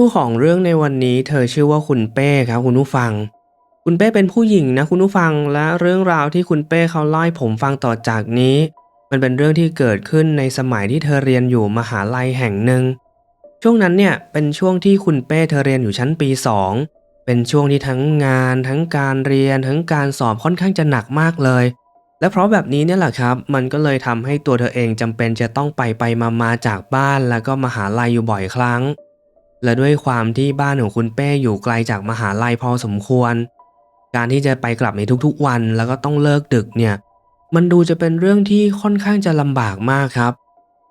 ตู้ของเรื่องในวันนี้เธอชื่อว่าคุณเป้ครับคุณผู้ฟัง คุณเป้เป็นผู้หญิงนะคุณผู้ฟังและเรื่องราวที่คุณเป้เขาเล่าให้ผมฟังต่อจากนี้ มันเป็นเรื่องที่เกิดขึ้นในสมัยที่เธอเรียนอยู่มหาลัยแห่งหนึ่ง ช่วงนั้นเนี่ยเป็นช่วงที่คุณเป้เธอเรียนอยู่ชั้นปี 2 เป็นช่วงที่ทั้งงาน ทั้งการเรียนทั้งการสอบค่อนข้างจะหนักมากเลย และเพราะแบบนี้เนี่ยแหละครับ มันก็เลยทำให้ตัวเธอเองจำเป็นจะต้องไปไปมามาจากบ้านแล้วก็มหาลัยอยู่บ่อยครั้ง และด้วยความที่บ้านของคุณเป้อยู่ไกลจากมหาลัยพอสมควร การที่จะไปกลับในทุกๆวันแล้วก็ต้องเลิกดึกเนี่ย มันดูจะเป็นเรื่องที่ค่อนข้างจะลำบากมากครับ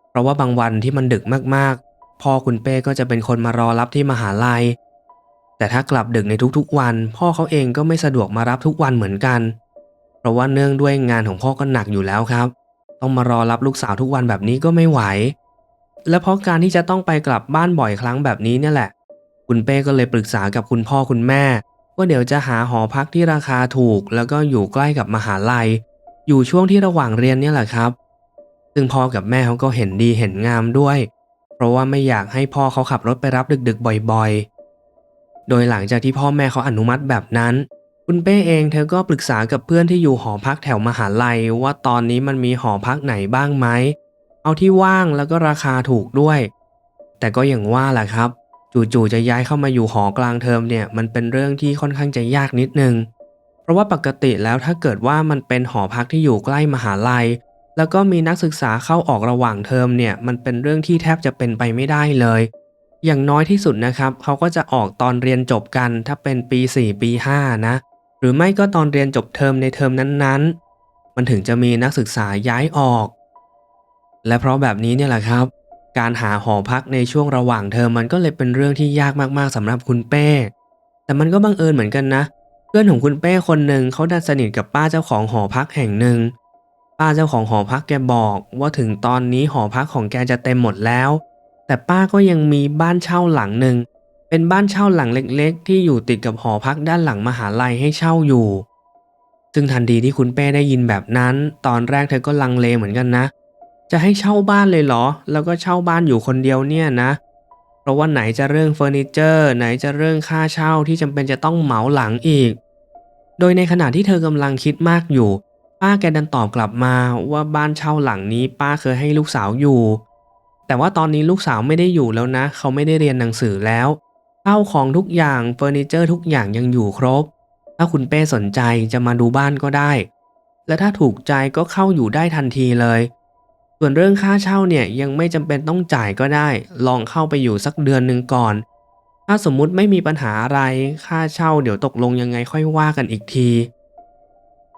เพราะว่าบางวันที่มันดึกมากๆ พ่อคุณเป้ก็จะเป็นคนมารอรับที่มหาลัย แต่ถ้ากลับดึกในทุกๆวัน พ่อเขาเองก็ไม่สะดวกมารับทุกวันเหมือนกัน เพราะว่าเนื่องด้วยงานของพ่อก็หนักอยู่แล้วครับ ต้องมารอรับลูกสาวทุกวันแบบนี้ก็ไม่ไหว และเพราะการที่จะต้องไปกลับบ้านบ่อยครั้งแบบนี้เนี่ยแหละ คุณเป้ก็เลยปรึกษากับคุณพ่อคุณแม่ ว่าเดี๋ยวจะหาหอพักที่ราคาถูก แล้วก็อยู่ใกล้กับมหาลัย อยู่ช่วงที่ระหว่างเรียนเนี่ยแหละครับ ซึ่งพ่อกับแม่เขาก็เห็นดีเห็นงามด้วย เพราะว่าไม่อยากให้พ่อเขาขับรถไปรับดึกๆ บ่อยๆ โดยหลังจากที่พ่อแม่เขาอนุมัติแบบนั้น คุณเป้เองเธอก็ปรึกษากับเพื่อนที่อยู่หอพักแถวมหาลัย ว่าตอนนี้มันมีหอพักไหนบ้างไหม เอาที่ว่างแล้วก็ราคาถูกด้วย แต่ก็อย่างว่าแหละครับ จู่ๆจะย้ายเข้ามาอยู่หอกลางเทอมเนี่ยมันเป็นเรื่องที่ค่อนข้างจะยากนิดนึง เพราะว่าปกติแล้วถ้าเกิดว่ามันเป็นหอพักที่อยู่ใกล้มหาลัย แล้วก็มีนักศึกษาเข้าออกระหว่างเทอมเนี่ยมันเป็นเรื่องที่แทบจะเป็นไปไม่ได้เลย อย่างน้อยที่สุดนะครับเขาก็จะออกตอนเรียนจบกันถ้าเป็นปี 4 ปี 5 นะ หรือไม่ก็ตอนเรียนจบเทอมในเทอมนั้นๆ มันถึงจะมีนักศึกษาย้ายออก และเพราะแบบนี้เนี่ยแหละครับ การหาหอพักในช่วงระหว่างเทอมมันก็เลยเป็นเรื่องที่ยากมากๆสำหรับคุณเป้ แต่มันก็บังเอิญเหมือนกันนะ เพื่อนของคุณเป้คนหนึ่งเขาดันสนิทกับป้าเจ้าของหอพักแห่งหนึ่ง ป้าเจ้าของหอพักแกบอกว่าถึงตอนนี้หอพักของแกจะเต็มหมดแล้ว แต่ป้าก็ยังมีบ้านเช่าหลังหนึ่งเป็นบ้านเช่าหลังเล็กๆ ที่อยู่ติดกับหอพักด้านหลังมหาลัยให้เช่าอยู่ ซึ่งทันทีที่คุณเป้ได้ยินแบบนั้น ตอนแรกเธอก็ลังเลเหมือนกันนะ จะให้เช่าบ้านเลยเหรอ แล้วก็เช่าบ้านอยู่คนเดียวเนี่ยนะ เพราะว่าไหนจะเรื่องเฟอร์นิเจอร์ ไหนจะเรื่องค่าเช่าที่จำเป็นจะต้องเหมาหลังอีก โดยในขณะที่เธอกำลังคิดมากอยู่ ป้าแกดันตอบกลับมาว่าบ้านเช่าหลังนี้ ป้าเคยให้ลูกสาวอยู่ แต่ว่าตอนนี้ลูกสาวไม่ได้อยู่แล้วนะ เขาไม่ได้เรียนหนังสือแล้วข้าวของทุกอย่างเฟอร์นิเจอร์ทุกอย่างยังอยู่ครบ ถ้าคุณเป้สนใจจะมาดูบ้านก็ได้ และถ้าถูกใจก็เข้าอยู่ได้ทันทีเลย ส่วนเรื่องค่าเช่าเนี่ยยังไม่จำเป็นต้องจ่ายก็ได้ ลองเข้าไปอยู่สักเดือนหนึ่งก่อน ถ้าสมมุติไม่มีปัญหาอะไรค่าเช่าเดี๋ยวตกลงยังไงค่อยว่ากันอีกที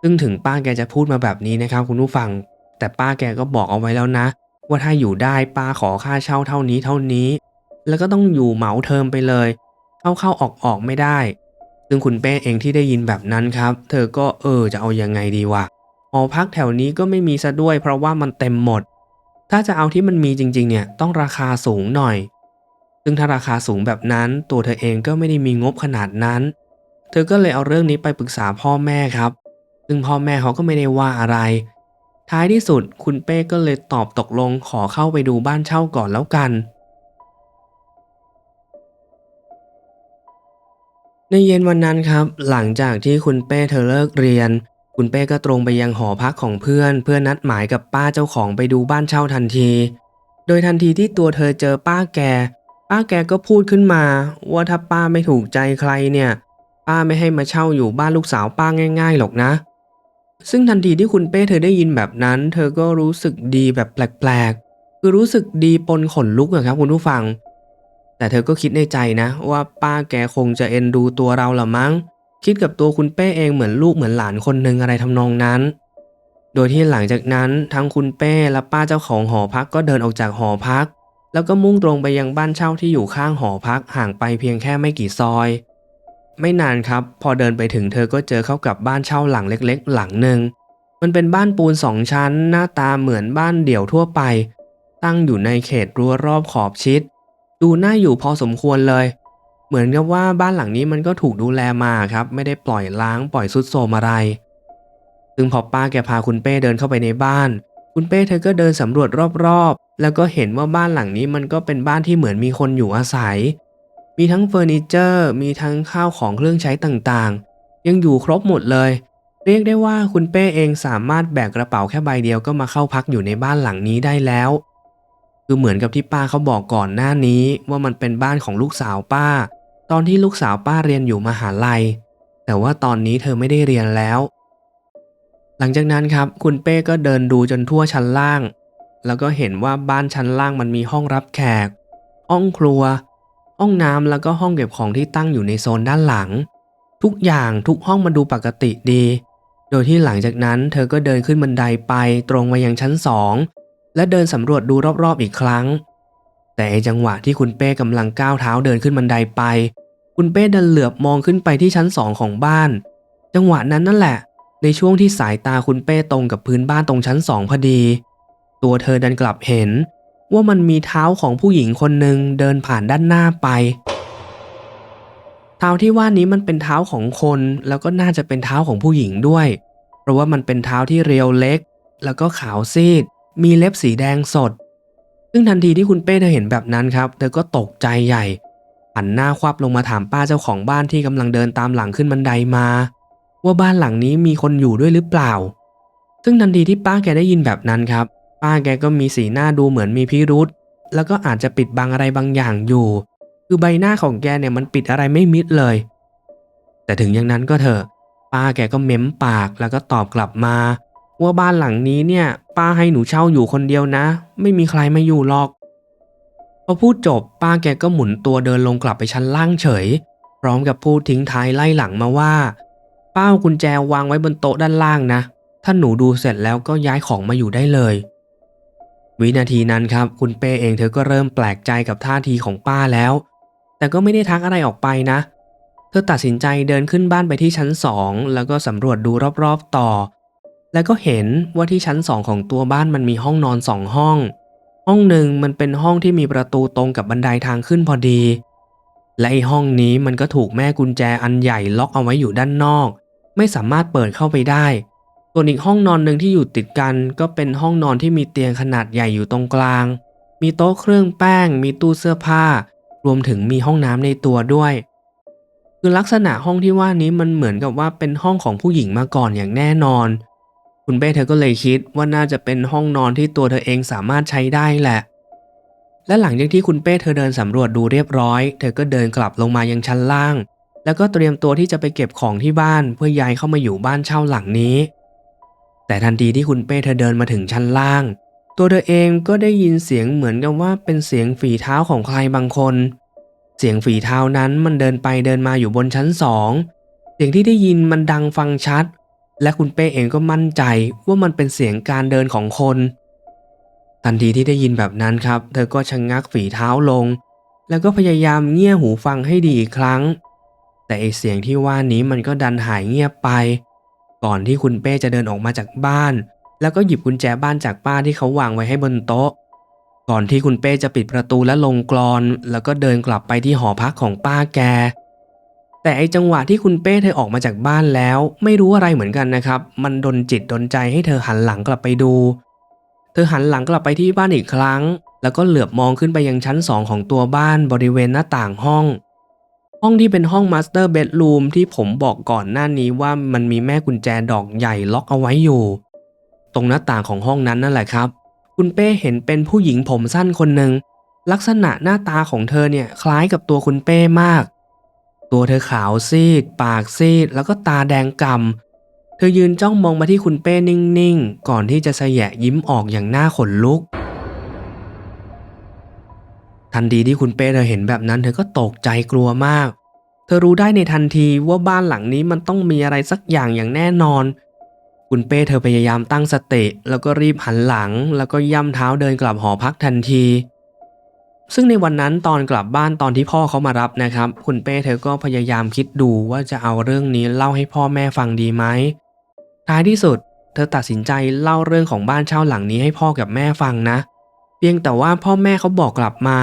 ซึ่งถึงป้าแกจะพูดมาแบบนี้นะครับคุณผู้ฟัง แต่ป้าแกก็บอกเอาไว้แล้วนะ ว่าถ้าอยู่ได้ป้าขอค่าเช่าเท่านี้เท่านี้ แล้วก็ต้องอยู่เหมาเทอมไปเลย เข้าเข้าออกออกไม่ได้ ซึ่งคุณเป้เองที่ได้ยินแบบนั้นครับ เธอก็เออจะเอายังไงดีวะ หอพักแถวนี้ก็ไม่มีซะด้วย เพราะว่ามันเต็มหมด ถ้าจะเอาที่มันมีจริง ๆ เนี่ยต้องราคาสูงหน่อย ซึ่งถ้าราคาสูงแบบนั้น ตัวเธอเองก็ไม่ได้มีงบขนาดนั้น เธอก็เลยเอาเรื่องนี้ไปปรึกษาพ่อแม่ครับ ซึ่งพ่อแม่เขาก็ไม่ได้ว่าอะไร ท้ายที่สุดคุณเป้ก็เลยตอบตกลงขอเข้าไปดูบ้านเช่าก่อนแล้วกันในเย็นวันนั้นครับ หลังจากที่คุณเป้เธอเลิกเรียน คุณเป้ก็ตรงไปยังหอพักของเพื่อน เพื่อนัดหมายกับป้าเจ้าของไปดูบ้านเช่าทันที โดยทันทีที่ตัวเธอเจอป้าแก ป้าแกก็พูดขึ้นมา ว่าถ้าป้าไม่ถูกใจใครเนี่ย ป้าไม่ให้มาเช่าอยู่บ้านลูกสาวป้าง่าย ๆหรอกนะ ซึ่งทันทีที่คุณเป้เธอได้ยินแบบนั้น เธอก็รู้สึกดีแบบแปลกๆ คือรู้สึกดีปนขนลุกอะครับคุณผู้ฟัง แต่เธอก็คิดในใจนะ ว่าป้าแกคงจะเอ็นดูตัวเราละมั้ง คิดกับตัวคุณเป้เองเหมือนลูกเหมือนหลานคนหนึ่งอะไรทำนองนั้น โดยที่หลังจากนั้นทั้งคุณเป้และป้าเจ้าของหอพักก็เดินออกจากหอพัก แล้วก็มุ่งตรงไปยังบ้านเช่าที่อยู่ข้างหอพักห่างไปเพียงแค่ไม่กี่ซอย ไม่นานครับ พอเดินไปถึงเธอก็เจอเข้ากับบ้านเช่าหลังเล็ก ๆ หลังหนึ่งมันเป็นบ้านปูนสองชั้น หน้าตาเหมือนบ้านเดี่ยวทั่วไป ตั้งอยู่ในเขตรั้วรอบขอบชิด ดูน่าอยู่พอสมควรเลย เหมือนกับว่าบ้านหลังนี้มันก็ถูกดูแลมาครับ ไม่ได้ปล่อยล้างปล่อยสุดโทมอะไร ซึ่งพอป้าแกพาคุณเป้เดินเข้าไปในบ้าน คุณเป้เธอก็เดินสำรวจรอบๆ แล้วก็เห็นว่าบ้านหลังนี้มันก็เป็นบ้านที่เหมือนมีคนอยู่อาศัย มีทั้งเฟอร์นิเจอร์ มีทั้งข้าวของเครื่องใช้ต่างๆ ยังอยู่ครบหมดเลย เรียกได้ว่าคุณเป้เองสามารถแบกกระเป๋าแค่ใบเดียวก็มาเข้าพักอยู่ในบ้านหลังนี้ได้แล้วคือเหมือนกับที่ป้าเขาบอกก่อนหน้านี้ว่ามันเป็นบ้านของลูกสาวป้า ตอนที่ลูกสาวป้าเรียนอยู่มหาลัย แต่ว่าตอนนี้เธอไม่ได้เรียนแล้ว หลังจากนั้นครับ คุณเป้ก็เดินดูจนทั่วชั้นล่าง แล้วก็เห็นว่าบ้านชั้นล่างมันมีห้องรับแขก ห้องครัว ห้องน้ำแล้วก็ห้องเก็บของที่ตั้งอยู่ในโซนด้านหลัง ทุกอย่างทุกห้องมันดูปกติดี โดยที่หลังจากนั้นเธอก็เดินขึ้นบันไดไปตรงมายังชั้นสองและเดินสำรวจดูรอบๆอีกครั้ง แต่ไอจังหวะที่คุณเป้กำลังก้าวเท้าเดินขึ้นบันไดไป คุณเป้ดันเหลือบมองขึ้นไปที่ชั้นสองของบ้าน จังหวะนั้นนั่นแหละ ในช่วงที่สายตาคุณเป้ตรงกับพื้นบ้านตรงชั้นสองพอดี ตัวเธอดันกลับเห็น ว่ามันมีเท้าของผู้หญิงคนหนึ่งเดินผ่านด้านหน้าไปเท้าที่ว่านี้มันเป็นเท้าของคนแล้วก็น่าจะเป็นเท้าของผู้หญิงด้วย เพราะว่ามันเป็นเท้าที่เรียวเล็ก แล้วก็ขาวซีด มีเล็บสีแดงสด ซึ่งทันทีที่คุณเป้เธอเห็นแบบนั้นครับ เธอก็ตกใจใหญ่หันหน้าควับลงมาถามป้าเจ้าของบ้านที่กำลังเดินตามหลังขึ้นบันไดมา ว่าบ้านหลังนี้มีคนอยู่ด้วยหรือเปล่า ซึ่งทันทีที่ป้าแกได้ยินแบบนั้นครับ ป้าแกก็มีสีหน้าดูเหมือนมีพิรุษแล้วก็อาจจะปิดบังอะไรบางอย่างอยู่ คือใบหน้าของแกเนี่ยมันปิดอะไรไม่มิดเลย แต่ถึงอย่างนั้นก็เถอะ ป้าแกก็เม้มปากแล้วก็ตอบกลับมา ว่าบ้านหลังนี้เนี่ย ป้าให้หนูเช่าอยู่คนเดียวนะ ไม่มีใครมาอยู่หรอก พอพูดจบป้าแกก็หมุนตัวเดินลงกลับไปชั้นล่างเฉย พร้อมกับพูดทิ้งท้ายไล่หลังมาว่าป้ากุญแจวางไว้บนโต๊ะด้านล่างนะ ถ้าหนูดูเสร็จแล้วก็ย้ายของมาอยู่ได้เลย วินาทีนั้นครับ คุณเป้เองเธอก็เริ่มแปลกใจกับท่าทีของป้าแล้ว แต่ก็ไม่ได้ทักอะไรออกไปนะ เธอตัดสินใจเดินขึ้นบ้านไปที่ชั้นสองแล้วก็สำรวจดูรอบๆต่อ แล้วก็เห็นว่าที่ชั้นสองของตัวบ้านมันมีห้องนอนสองห้อง ห้องหนึ่งมันเป็นห้องที่มีประตูตรงกับบันไดทางขึ้นพอดี และไอห้องนี้มันก็ถูกแม่กุญแจอันใหญ่ล็อกเอาไว้อยู่ด้านนอก ไม่สามารถเปิดเข้าไปได้ ส่วนอีกห้องนอนหนึ่งที่อยู่ติดกัน ก็เป็นห้องนอนที่มีเตียงขนาดใหญ่อยู่ตรงกลาง มีโต๊ะเครื่องแป้ง มีตู้เสื้อผ้า รวมถึงมีห้องน้ำในตัวด้วย คือลักษณะห้องที่ว่านี้มันเหมือนกับว่าเป็นห้องของผู้หญิงมาก่อนอย่างแน่นอน คุณเป้เธอก็เลยคิดว่าน่าจะเป็นห้องนอนที่ตัวเธอเองสามารถใช้ได้แหละ และหลังจากที่คุณเป้เธอเดินสำรวจดูเรียบร้อย เธอก็เดินกลับลงมายังชั้นล่าง แล้วก็เตรียมตัวที่จะไปเก็บของที่บ้านเพื่อย้ายเข้ามาอยู่บ้านเช่าหลังนี้ แต่ทันทีที่คุณเป้เธอเดินมาถึงชั้นล่าง ตัวเธอเองก็ได้ยินเสียงเหมือนกับว่าเป็นเสียงฝีเท้าของใครบางคน เสียงฝีเท้านั้นมันเดินไปเดินมาอยู่บนชั้นสองเสียงที่ได้ยินมันดังฟังชัด และคุณเป้เองก็มั่นใจว่ามันเป็นเสียงการเดินของคน ทันทีที่ได้ยินแบบนั้นครับ เธอก็ชะงงักฝีเท้าลง แล้วก็พยายามเงี่ยหูฟังให้ดีอีกครั้ง แต่ไอเสียงที่ว่านี้มันก็ดันหายเงียบไป ก่อนที่คุณเป้จะเดินออกมาจากบ้าน แล้วก็หยิบกุญแจบ้านจากป้าที่เขาวางไว้ให้บนโต๊ะ ก่อนที่คุณเป้จะปิดประตูและลงกรอน แล้วก็เดินกลับไปที่หอพักของป้าแก แต่ไอจังหวะที่คุณเป้เธอออกมาจากบ้านแล้ว ไม่รู้อะไรเหมือนกันนะครับ มันดนจิตดนใจให้เธอหันหลังกลับไปดู เธอหันหลังกลับไปที่บ้านอีกครั้ง แล้วก็เหลือบมองขึ้นไปยังชั้นสองของตัวบ้านบริเวณหน้าต่างห้อง ห้องที่เป็นห้องมาสเตอร์เบดรูมที่ผมบอกก่อนหน้านี้ว่ามันมีแม่กุญแจดอกใหญ่ล็อกเอาไว้อยู่ ตรงหน้าต่างของห้องนั้นนั่นแหละครับ คุณเป้เห็นเป็นผู้หญิงผมสั้นคนหนึ่งลักษณะหน้าตาของเธอเนี่ยคล้ายกับตัวคุณเป้มาก ตัวเธอขาวซีด ปากซีด แล้วก็ตาแดงกำเธอยืนจ้องมองมาที่คุณเป้นิ่งๆ ก่อนที่จะแสยะยิ้มออกอย่างหน้าขนลุก ทันทีที่คุณเป้เธอเห็นแบบนั้น เธอก็ตกใจกลัวมาก เธอรู้ได้ในทันทีว่าบ้านหลังนี้มันต้องมีอะไรสักอย่างอย่างแน่นอน คุณเป้เธอพยายามตั้งสติ แล้วก็รีบหันหลัง แล้วก็ย่ำเท้าเดินกลับหอพักทันที ซึ่งในวันนั้นตอนกลับบ้านตอนที่พ่อเขามารับนะครับ คุณเป้เธอก็พยายามคิดดูว่าจะเอาเรื่องนี้เล่าให้พ่อแม่ฟังดีไหมท้ายที่สุด เธอตัดสินใจเล่าเรื่องของบ้านเช่าหลังนี้ให้พ่อกับแม่ฟังนะ เพียงแต่ว่าพ่อแม่เขาบอกกลับมา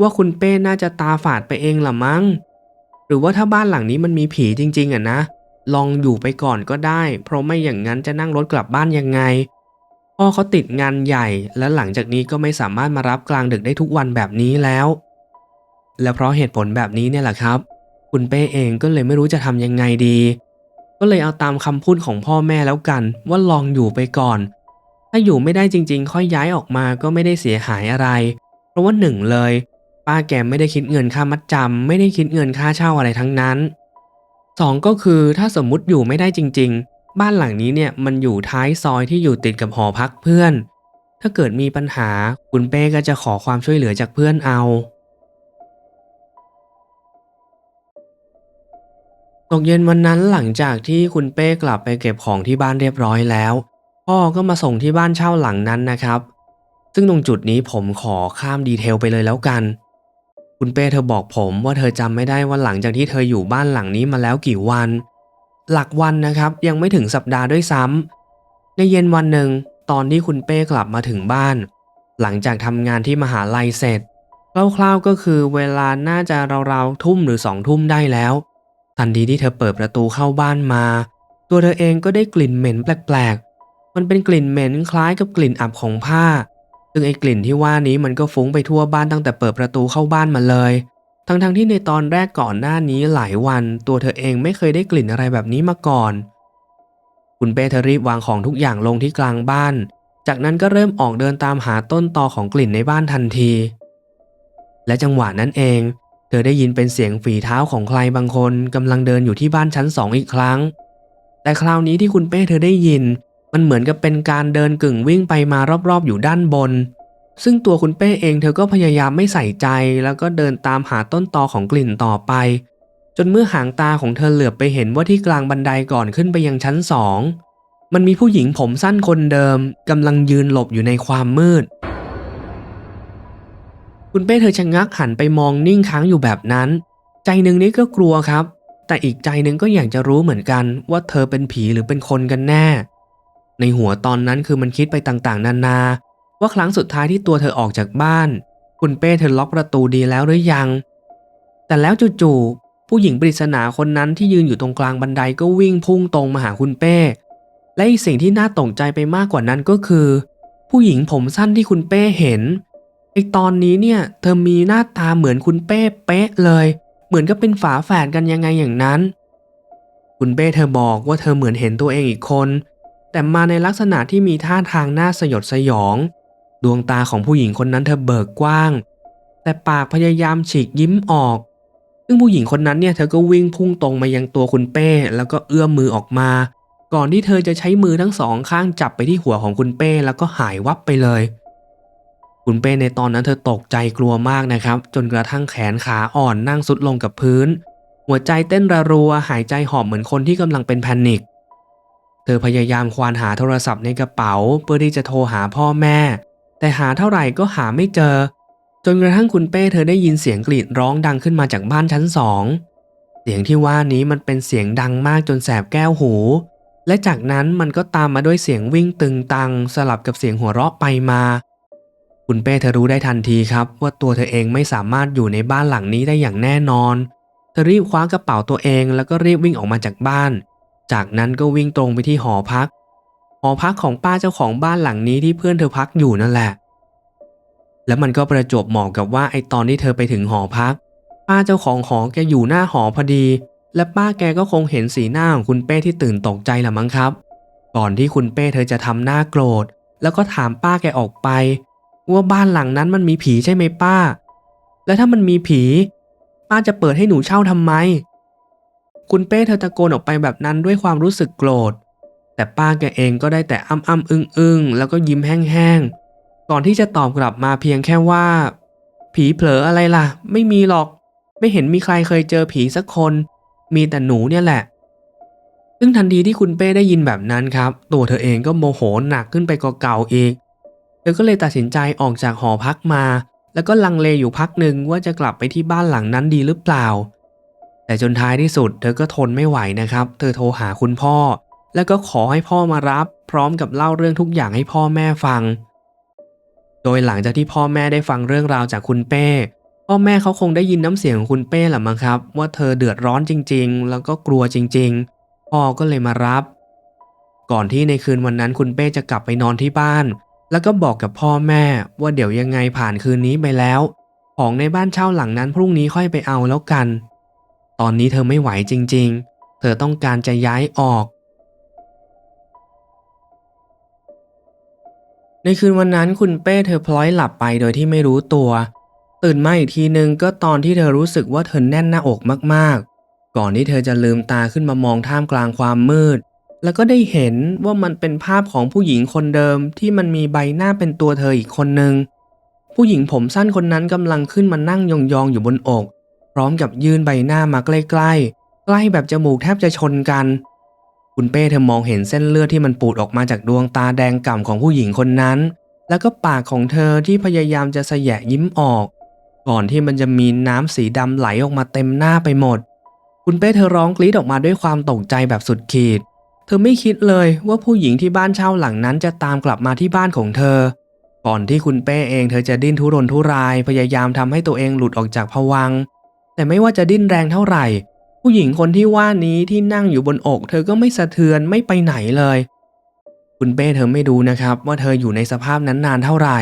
ว่าคุณเป้น่าจะตาฝาดไปเองละมั้ง หรือว่าถ้าบ้านหลังนี้มันมีผีจริง ๆอะนะลองอยู่ไปก่อนก็ได้ เพราะไม่อย่างนั้นจะนั่งรถกลับบ้านยังไง พ่อเขาติดงานใหญ่ และหลังจากนี้ก็ไม่สามารถมารับกลางดึกได้ทุกวันแบบนี้แล้ว และเพราะเหตุผลแบบนี้เนี่ยแหละครับ คุณเป้เองก็เลยไม่รู้จะทำยังไงดี ก็เลยเอาตามคำพูดของพ่อแม่แล้วกัน ว่าลองอยู่ไปก่อน ถ้าอยู่ไม่ได้จริง ๆ ค่อยย้ายออกมาก็ไม่ได้เสียหายอะไร เพราะว่าหนึ่งเลย ป้าแกไม่ได้คิดเงินค่ามัดจำไม่ได้คิดเงินค่าเช่าอะไรทั้งนั้นสองก็คือถ้าสมมุติอยู่ไม่ได้จริง ๆ บ้านหลังนี้เนี่ยมันอยู่ท้ายซอยที่อยู่ติดกับหอพักเพื่อน ถ้าเกิดมีปัญหาคุณเป้ก็จะขอความช่วยเหลือจากเพื่อนเอา ตกเย็นวันนั้นหลังจากที่คุณเป้กลับไปเก็บของที่บ้านเรียบร้อยแล้ว พ่อก็มาส่งที่บ้านเช่าหลังนั้นนะครับ ซึ่งตรงจุดนี้ผมขอข้ามดีเทลไปเลยแล้วกัน คุณเป้เธอบอกผมว่าเธอจำไม่ได้ว่าหลังจากที่เธออยู่บ้านหลังนี้มาแล้วกี่วัน หลักวันนะครับยังไม่ถึงสัปดาห์ด้วยซ้ำในเย็นวันหนึ่งตอนที่คุณเป้กลับมาถึงบ้าน หลังจากทำงานที่มหาลัยเสร็จคร่าวๆก็คือเวลาน่าจะราวๆทุ่มหรือสองทุ่มได้แล้ว ทันทีที่เธอเปิดประตูเข้าบ้านมา ตัวเธอเองก็ได้กลิ่นเหม็นแปลกๆ มันเป็นกลิ่นเหม็นคล้ายกับกลิ่นอับของผ้า ซึ่งไอ้กลิ่นที่ว่านี้มันก็ฟุ้งไปทั่วบ้านตั้งแต่เปิดประตูเข้าบ้านมาเลย ทั้งๆที่ในตอนแรกก่อนหน้านี้หลายวัน ตัวเธอเองไม่เคยได้กลิ่นอะไรแบบนี้มาก่อน คุณเป้เธอรีบวางของทุกอย่างลงที่กลางบ้าน จากนั้นก็เริ่มออกเดินตามหาต้นตอของกลิ่นในบ้านทันที และจังหวะนั้นเอง เธอได้ยินเป็นเสียงฝีเท้าของใครบางคนกำลังเดินอยู่ที่บ้านชั้นสองอีกครั้ง แต่คราวนี้ที่คุณเป้เธอได้ยิน มันเหมือนกับเป็นการเดินกึ่งวิ่งไปมารอบๆอยู่ด้านบน ซึ่งตัวคุณเป้เองเธอก็พยายามไม่ใส่ใจ แล้วก็เดินตามหาต้นตอของกลิ่นต่อไป จนเมื่อหางตาของเธอเหลือบไปเห็นว่าที่กลางบันไดก่อนขึ้นไปยังชั้นสองมันมีผู้หญิงผมสั้นคนเดิมกำลังยืนหลบอยู่ในความมืด คุณเป้เธอชะงักหันไปมองนิ่งค้างอยู่แบบนั้น ใจหนึ่งนี่ก็กลัวครับ แต่อีกใจหนึ่งก็อยากจะรู้เหมือนกันว่าเธอเป็นผีหรือเป็นคนกันแน่ ในหัวตอนนั้นคือมันคิดไปต่างๆ นานา ว่าครั้งสุดท้ายที่ตัวเธอออกจากบ้าน คุณเป้เธอล็อกประตูดีแล้วหรือยัง แต่แล้วจู่ๆผู้หญิงปริศนาคนนั้นที่ยืนอยู่ตรงกลางบันไดก็วิ่งพุ่งตรงมาหาคุณเป้ และอีกสิ่งที่น่าตกใจไปมากกว่านั้นก็คือ ผู้หญิงผมสั้นที่คุณเป้เห็นไอตอนนี้เนี่ย เธอมีหน้าตาเหมือนคุณเป้เป๊ะเลย เหมือนกับเป็นฝาแฝดกันยังไงอย่างนั้น คุณเป้เธอบอกว่าเธอเหมือนเห็นตัวเองอีกคน แต่มาในลักษณะที่มีท่าทางน่าสยดสยอง ดวงตาของผู้หญิงคนนั้นเธอเบิกกว้าง แต่ปากพยายามฉีกยิ้มออก ซึ่งผู้หญิงคนนั้นเนี่ยเธอก็วิ่งพุ่งตรงมายังตัวคุณเป้ แล้วก็เอื้อมมือออกมา ก่อนที่เธอจะใช้มือทั้งสองข้างจับไปที่หัวของคุณเป้ แล้วก็หายวับไปเลย คุณเป้ในตอนนั้นเธอตกใจกลัวมากนะครับ จนกระทั่งแขนขาอ่อนนั่งสุดลงกับพื้น หัวใจเต้นระรัวหายใจหอบเหมือนคนที่กำลังเป็นแพนิคเธอพยายามควานหาโทรศัพท์ในกระเป๋าเพื่อที่จะโทรหาพ่อแม่ แต่หาเท่าไหร่ก็หาไม่เจอ จนกระทั่งคุณเป้เธอได้ยินเสียงกรีดร้องดังขึ้นมาจากบ้านชั้นสองเสียงที่ว่านี้มันเป็นเสียงดังมากจนแสบแก้วหู และจากนั้นมันก็ตามมาด้วยเสียงวิ่งตึงตัง สลับกับเสียงหัวเราะไปมา คุณเป้เธอรู้ได้ทันทีครับ ว่าตัวเธอเองไม่สามารถอยู่ในบ้านหลังนี้ได้อย่างแน่นอนเธอรีบคว้ากระเป๋าตัวเองแล้วก็รีบวิ่งออกมาจากบ้าน จากนั้นก็วิ่งตรงไปที่หอพัก หอพักของป้าเจ้าของบ้านหลังนี้ที่เพื่อนเธอพักอยู่นั่นแหละ แล้วมันก็ประจวบเหมาะกับว่าไอตอนที่เธอไปถึงหอพัก ป้าเจ้าของหอแกอยู่หน้าหอพอดี และป้าแกก็คงเห็นสีหน้าของคุณเป้ที่ตื่นตกใจละมั้งครับ ก่อนที่คุณเป้เธอจะทำหน้าโกรธ แล้วก็ถามป้าแกออกไป ว่าบ้านหลังนั้นมันมีผีใช่ไหมป้า แล้วถ้ามันมีผี ป้าจะเปิดให้หนูเช่าทำไม คุณเป้เธอตะโกนออกไปแบบนั้นด้วยความรู้สึกโกรธ แต่ป้าแกเองก็ได้แต่อ้ำอ้ำอึ้งอึ้งแล้วก็ยิ้มแห้งๆ ก่อนที่จะตอบกลับมาเพียงแค่ว่า ผีเผลออะไรล่ะ ไม่มีหรอก ไม่เห็นมีใครเคยเจอผีสักคน มีแต่หนูเนี่ยแหละ ซึ่งทันทีที่คุณเป้ได้ยินแบบนั้นครับ ตัวเธอเองก็โมโหหนักขึ้นไปกว่าเก่าอีก เธอก็เลยตัดสินใจออกจากหอพักมา แล้วก็ลังเลอยู่พักหนึ่งว่าจะกลับไปที่บ้านหลังนั้นดีหรือเปล่า แต่จนท้ายที่สุด เธอก็ทนไม่ไหวนะครับ เธอโทรหาคุณพ่อ แล้วก็ขอให้พ่อมารับ พร้อมกับเล่าเรื่องทุกอย่างให้พ่อแม่ฟัง โดยหลังจากที่พ่อแม่ได้ฟังเรื่องราวจากคุณเป้ พ่อแม่เขาคงได้ยินน้ำเสียงของคุณเป้แหละมั้งครับ ว่าเธอเดือดร้อนจริง ๆ แล้วก็กลัวจริง ๆ พ่อก็เลยมารับ ก่อนที่ในคืนวันนั้นคุณเป้จะกลับไปนอนที่บ้าน แล้วก็บอกกับพ่อแม่ว่าเดี๋ยวยังไงผ่านคืนนี้ไปแล้ว ของในบ้านเช่าหลังนั้นพรุ่งนี้ค่อยไปเอาแล้วกัน ตอนนี้เธอไม่ไหวจริง ๆ เธอต้องการจะย้ายออก ในคืนวันนั้นคุณเป้เธอพลอยหลับไปโดยที่ไม่รู้ตัว ตื่นมาอีกทีนึงก็ตอนที่เธอรู้สึกว่าเธอแน่นหน้าอกมากๆ ก่อนที่เธอจะลืมตาขึ้นมามองท่ามกลางความมืด แล้วก็ได้เห็นว่ามันเป็นภาพของผู้หญิงคนเดิมที่มันมีใบหน้าเป็นตัวเธออีกคนนึง ผู้หญิงผมสั้นคนนั้นกำลังขึ้นมานั่งยองๆอยู่บนอก พร้อมกับยื่นใบหน้ามาใกล้ๆ ใกล้แบบจมูกแทบจะชนกัน คุณเป้เธอมองเห็นเส้นเลือดที่มันปูดออกมาจากดวงตาแดงก่ำของผู้หญิงคนนั้น แล้วก็ปากของเธอที่พยายามจะแสยะยิ้มออก ก่อนที่มันจะมีน้ำสีดำไหลออกมาเต็มหน้าไปหมด คุณเป้เธอร้องกรีดออกมาด้วยความตกใจแบบสุดขีด เธอไม่คิดเลยว่าผู้หญิงที่บ้านเช่าหลังนั้นจะตามกลับมาที่บ้านของเธอ ก่อนที่คุณเป้เองเธอจะดิ้นทุรนทุรายพยายามทำให้ตัวเองหลุดออกจากภวังแต่ไม่ว่าจะดิ้นแรงเท่าไหร่ ผู้หญิงคนที่ว่านี้ที่นั่งอยู่บนอก เธอก็ไม่สะเทือนไม่ไปไหนเลย คุณเป้เธอไม่ดูนะครับ ว่าเธออยู่ในสภาพนั้นนานเท่าไหร่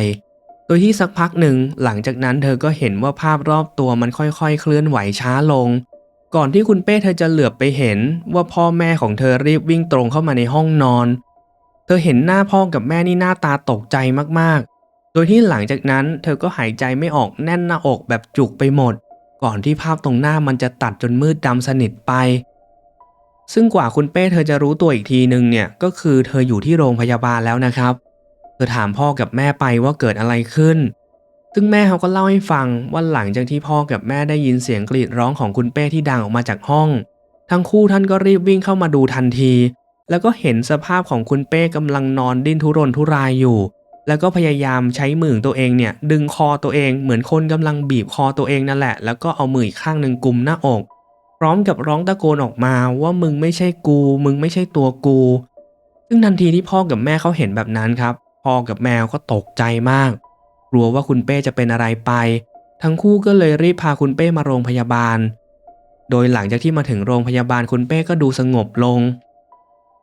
โดยที่สักพักหนึ่งหลังจากนั้นเธอก็เห็นว่าภาพรอบตัวมันค่อยๆ เคลื่อนไหวช้าลง ก่อนที่คุณเป้เธอจะเหลือบไปเห็นว่าพ่อแม่ของเธอรีบวิ่งตรงเข้ามาในห้องนอน เธอเห็นหน้าพ่อกับแม่นี่หน้าตาตกใจมากๆ โดยที่หลังจากนั้นเธอก็หายใจไม่ออกแน่นหน้าอกแบบจุกไปหมด ก่อนที่ภาพตรงหน้ามันจะตัดจนมืดดำสนิทไป ซึ่งกว่าคุณเป้เธอจะรู้ตัวอีกทีนึงเนี่ยก็คือเธออยู่ที่โรงพยาบาลแล้วนะครับ เธอถามพ่อกับแม่ไปว่าเกิดอะไรขึ้น ซึ่งแม่เขาก็เล่าให้ฟังว่าหลังจากที่พ่อกับแม่ได้ยินเสียงกรีดร้องของคุณเป้ที่ดังออกมาจากห้อง ทั้งคู่ท่านก็รีบวิ่งเข้ามาดูทันที แล้วก็เห็นสภาพของคุณเป้กำลังนอนดิ้นทุรนทุรายอยู่ แล้วก็พยายามใช้มือของตัวเองเนี่ยดึงคอตัวเองเหมือนคนกำลังบีบคอตัวเองนั่นแหละ แล้วก็เอามืออีกข้างหนึ่งกุมหน้าอก พร้อมกับร้องตะโกนออกมาว่ามึงไม่ใช่กู มึงไม่ใช่ตัวกู ซึ่งทันทีที่พ่อกับแม่เขาเห็นแบบนั้นครับ พ่อกับแมวก็ตกใจมาก กลัวว่าคุณเป้จะเป็นอะไรไป ทั้งคู่ก็เลยรีบพาคุณเป้มาโรงพยาบาล โดยหลังจากที่มาถึงโรงพยาบาลคุณเป้ก็ดูสงบลง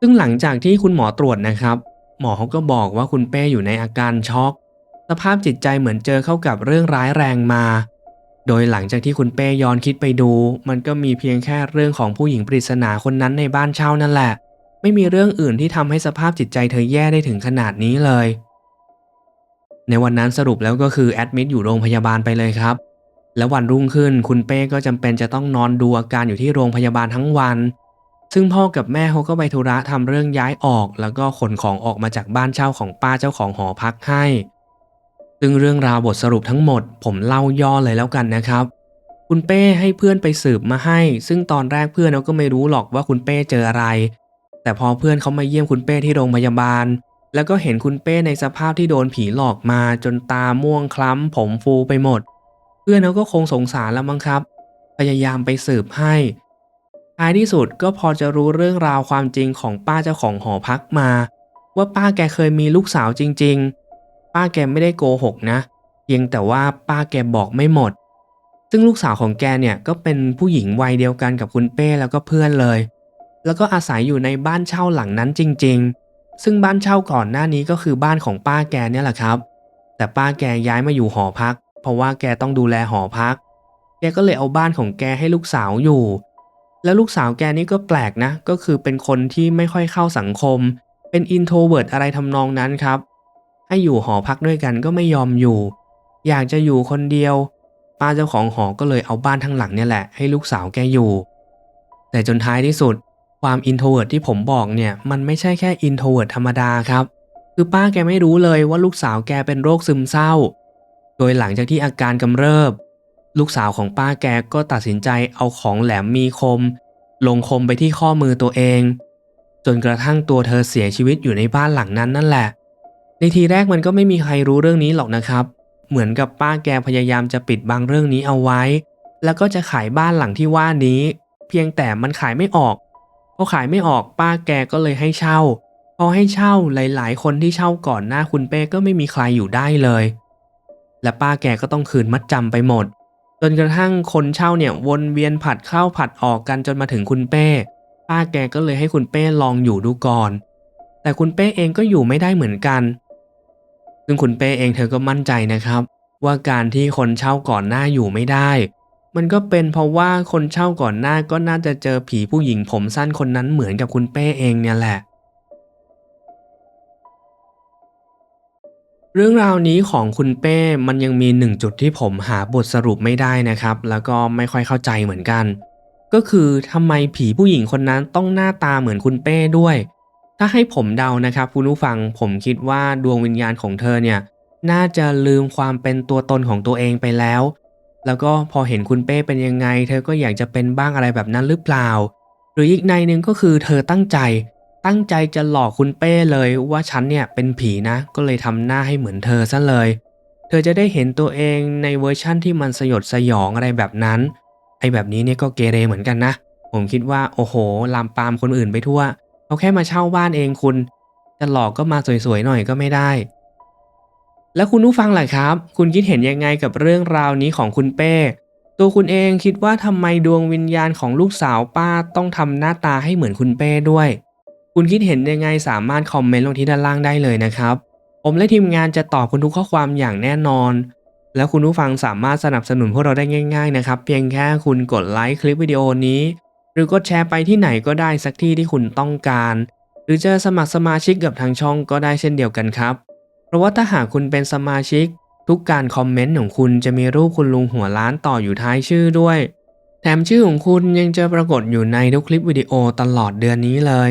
ซึ่งหลังจากที่คุณหมอตรวจนะครับ หมอเขาก็บอกว่าคุณเป้อยู่ในอาการช็อก สภาพจิตใจเหมือนเจอเข้ากับเรื่องร้ายแรงมา โดยหลังจากที่คุณเป้ย้อนคิดไปดู มันก็มีเพียงแค่เรื่องของผู้หญิงปริศนาคนนั้นในบ้านเช่านั่นแหละ ไม่มีเรื่องอื่นที่ทำให้สภาพจิตใจเธอแย่ได้ถึงขนาดนี้เลย ในวันนั้นสรุปแล้วก็คือแอดมิดอยู่โรงพยาบาลไปเลยครับ แล้ววันรุ่งขึ้นคุณเป้ก็จำเป็นจะต้องนอนดูอาการอยู่ที่โรงพยาบาลทั้งวัน ซึ่งพ่อกับแม่เขาก็ไปธุระทำเรื่องย้ายออก แล้วก็ขนของออกมาจากบ้านเช่าของป้าเจ้าของหอพักให้ ซึ่งเรื่องราวบทสรุปทั้งหมด ผมเล่าย่อเลยแล้วกันนะครับ คุณเป้ให้เพื่อนไปสืบมาให้ ซึ่งตอนแรกเพื่อนเขาก็ไม่รู้หรอกว่าคุณเป้เจออะไร แต่พอเพื่อนเขามาเยี่ยมคุณเป้ที่โรงพยาบาล แล้วก็เห็นคุณเป้ในสภาพที่โดนผีหลอกมาจนตาม่วงคล้ำ ผมฟูไปหมด เพื่อนเขาก็คงสงสารแล้วมั้งครับ พยายามไปสืบให้ ท้ายที่สุดก็พอจะรู้เรื่องราวความจริงของป้าเจ้าของหอพักมา ว่าป้าแกเคยมีลูกสาวจริง ๆ ป้าแกไม่ได้โกหกนะเพียงแต่ว่าป้าแกบอกไม่หมด ซึ่งลูกสาวของแกเนี่ยก็เป็นผู้หญิงวัยเดียวกันกับคุณเป้แล้วก็เพื่อนเลย แล้วก็อาศัยอยู่ในบ้านเช่าหลังนั้นจริง ๆ ซึ่งบ้านเช่าก่อนหน้านี้ก็คือบ้านของป้าแกเนี่ยแหละครับ แต่ป้าแกย้ายมาอยู่หอพัก เพราะว่าแกต้องดูแลหอพัก แกก็เลยเอาบ้านของแกให้ลูกสาวอยู่ แล้วลูกสาวแกนี่ก็แปลกนะ ก็คือเป็นคนที่ไม่ค่อยเข้าสังคม เป็นอินโทรเวิร์ดอะไรทำนองนั้นครับ ให้อยู่หอพักด้วยกันก็ไม่ยอมอยู่ อยากจะอยู่คนเดียว ป้าเจ้าของหอก็เลยเอาบ้านทั้งหลังเนี่ยแหละให้ลูกสาวแกอยู่ แต่จนท้ายที่สุด ความอินโทรเวิร์ดที่ผมบอกเนี่ย มันไม่ใช่แค่อินโทรเวิร์ดธรรมดาครับ คือป้าแกไม่รู้เลยว่าลูกสาวแกเป็นโรคซึมเศร้า โดยหลังจากที่อาการกำเริบ ลูกสาวของป้าแกก็ตัดสินใจเอาของแหลมมีคม ลงคมไปที่ข้อมือตัวเอง จนกระทั่งตัวเธอเสียชีวิตอยู่ในบ้านหลังนั้นนั่นแหละ ในทีแรกมันก็ไม่มีใครรู้เรื่องนี้หรอกนะครับ เหมือนกับป้าแกพยายามจะปิดบังเรื่องนี้เอาไว้ แล้วก็จะขายบ้านหลังที่ว่านี้ เพียงแต่มันขายไม่ออกพอขายไม่ออกป้าแกก็เลยให้เช่า พอให้เช่าหลาย ๆ คนที่เช่าก่อนหน้าคุณเป้ก็ไม่มีใครอยู่ได้เลย และป้าแกก็ต้องคืนมัดจำไปหมด จนกระทั่งคนเช่าเนี่ยวนเวียนผัดเข้าผัดออกกันจนมาถึงคุณเป้ ป้าแกก็เลยให้คุณเป้ลองอยู่ดูก่อน แต่คุณเป้เองก็อยู่ไม่ได้เหมือนกัน ซึ่งคุณเป้เองเธอก็มั่นใจนะครับ ว่าการที่คนเช่าก่อนหน้าอยู่ไม่ได้ มันก็เป็นเพราะว่าคนเช่าก่อนหน้าก็น่าจะเจอผีผู้หญิงผมสั้นคนนั้นเหมือนกับคุณเป้เองเนี่ยแหละ เรื่องราวนี้ของคุณเป้มันยังมีหนึ่งจุดที่ผมหาบทสรุปไม่ได้นะครับ แล้วก็ไม่ค่อยเข้าใจเหมือนกัน ก็คือทำไมผีผู้หญิงคนนั้นต้องหน้าตาเหมือนคุณเป้ด้วย ถ้าให้ผมเดานะครับคุณผู้ฟังผมคิดว่าดวงวิญญาณของเธอเนี่ย น่าจะลืมความเป็นตัวตนของตัวเองไปแล้ว แล้วก็พอเห็นคุณเป้เป็นยังไง เธอก็อยากจะเป็นบ้างอะไรแบบนั้นหรือเปล่า หรืออีกในหนึ่งก็คือเธอตั้งใจ ตั้งใจจะหลอกคุณเป้เลยว่าฉันเนี่ยเป็นผีนะ ก็เลยทำหน้าให้เหมือนเธอซะเลย เธอจะได้เห็นตัวเองในเวอร์ชั่นที่มันสยดสยองอะไรแบบนั้น ไอ้แบบนี้เนี่ยก็เกเรเหมือนกันนะ ผมคิดว่าโอ้โห ลามปามคนอื่นไปทั่ว เขาแค่มาเช่าบ้านเองคุณ จะหลอกก็มาสวยๆหน่อยก็ไม่ได้ แล้วคุณผู้ฟังล่ะครับ คุณคิดเห็นยังไงกับเรื่องราวนี้ของคุณเป้ ตัวคุณเองคิดว่าทำไมดวงวิญญาณของลูกสาวป้าต้องทำหน้าตาให้เหมือนคุณเป้ด้วย คุณคิดเห็นยังไงสามารถคอมเมนต์ลงที่ด้านล่างได้เลยนะครับ ผมและทีมงานจะตอบคุณทุกข้อความอย่างแน่นอน แล้วคุณผู้ฟังสามารถสนับสนุนพวกเราได้ง่ายๆนะครับ เพียงแค่คุณกดไลค์คลิปวิดีโอนี้ หรือกดแชร์ไปที่ไหนก็ได้สักที่ที่คุณต้องการ หรือจะสมัครสมาชิกกับทางช่องก็ได้เช่นเดียวกันครับ เพราะว่าถ้าหากคุณเป็นสมาชิก ทุกการคอมเมนต์ของคุณจะมีรูปคุณลุงหัวล้านต่ออยู่ท้ายชื่อด้วย แถมชื่อของคุณยังจะปรากฏอยู่ในทุกคลิปวิดีโอตลอดเดือนนี้เลย